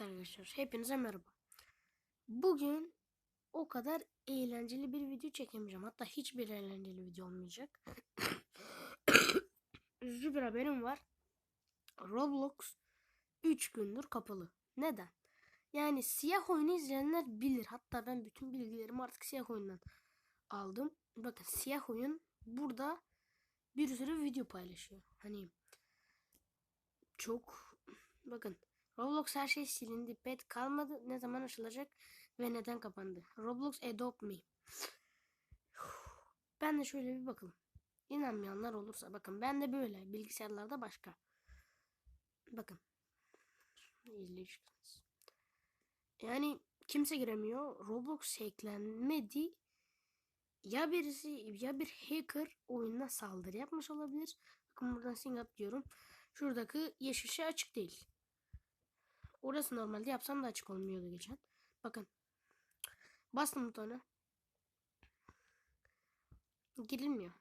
Evet arkadaşlar hepinize merhaba. Bugün o kadar eğlenceli bir video çekemeyeceğim. Hatta hiçbir eğlenceli video olmayacak. Üzücü bir haberim var. Roblox 3 gündür kapalı. Neden? Yani siyah oyunu izleyenler bilir. Hatta ben bütün bilgilerimi artık siyah oyundan aldım. Bakın siyah oyun burada bir sürü video paylaşıyor. Hani çok bakın Roblox her şey silindi. Pet kalmadı. Ne zaman açılacak ve neden kapandı? Roblox adopt me. Ben de şöyle bir bakalım. İnanmayanlar olursa bakın ben de böyle. Bilgisayarlarda başka. Bakın. İzleyicileriniz. Yani kimse giremiyor. Roblox hacklenmedi. Ya birisi ya bir hacker oyuna saldırı yapmış olabilir. Bakın buradan sing up diyorum. Şuradaki yeşil şey açık değil. Orası normalde yapsam da açık olmuyordu geçen. Bakın. Bastım butona. Girilmiyor.